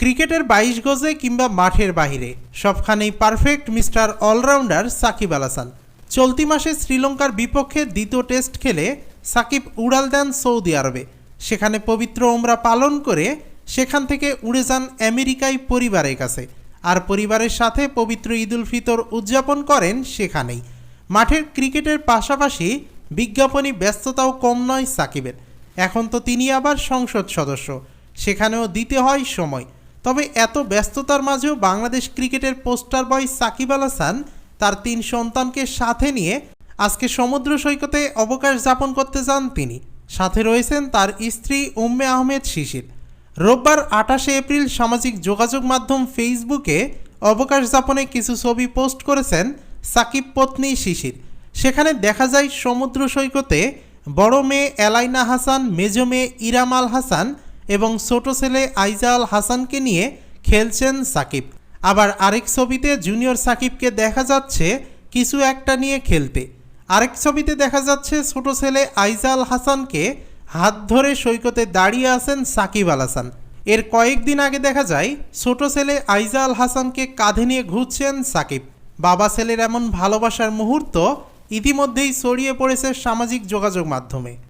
ক্রিকেটের বাইশ গজে কিংবা মাঠের বাহিরে। সবখানেই perfect mister allrounder Sakib Al Hasan. চলতি মাসে শ্রীলঙ্কার বিপক্ষে দ্বিতীয় টেস্ট খেলে সাকিব উড়াল দেন সৌদি আরবে। সেখানে পবিত্র ওমরা পালন করে সেখান থেকে উড়ে যান আমেরিকায় পরিবারের কাছে। আর পরিবারের সাথে পবিত্র ঈদুল ফিতর উদযাপন করেন সেখানেই। মাঠের ক্রিকেটের পাশাপাশি বিজ্ঞাপনী ব্যস্ততাও কম নয় সাকিবের। এখন তো তিনি আবার সংসদ সদস্য। সেখানেও দিতে হয় সময়। তবে এত ব্যস্ততার মাঝেও বাংলাদেশ ক্রিকেটের পোস্টার বয় সাকিব আল হাসান তার তিন সন্তানকে সাথে নিয়ে আজকে সমুদ্র সৈকতে অবকাশ যাপন করতে যান তিনি। সাথে রয়েছেন তার স্ত্রী উম্মে আহমেদ শিশির। রোববার আঠাশে এপ্রিল সামাজিক যোগাযোগ মাধ্যম ফেসবুকে অবকাশ যাপনে কিছু ছবি পোস্ট করেছেন সাকিব পত্নী শিশির। সেখানে দেখা যায় সমুদ্র সৈকতে বড় মেয়ে এলাইনা হাসান, মেজ মেয়ে ইরাম আল হাসান এবং ছোট ছেলে আইজাল হাসানকে নিয়ে খেলছেন সাকিব। আবার আরেক ছবিতে জুনিয়র সাকিবকে দেখা যাচ্ছে কিছু একটা নিয়ে খেলতে। আরেক ছবিতে দেখা যাচ্ছে ছোট ছেলে আইজাল হাসানকে হাত ধরে সৈকতে দাঁড়িয়ে আছেন সাকিব আল হাসান। এর কয়েকদিন আগে দেখা যায় ছোট ছেলে আইজাল হাসানকে কাঁধে নিয়ে ঘুরছেন সাকিব। বাবা ছেলের এমন ভালোবাসার মুহূর্ত ইতিমধ্যেই ছড়িয়ে পড়েছে সামাজিক যোগাযোগ মাধ্যমে।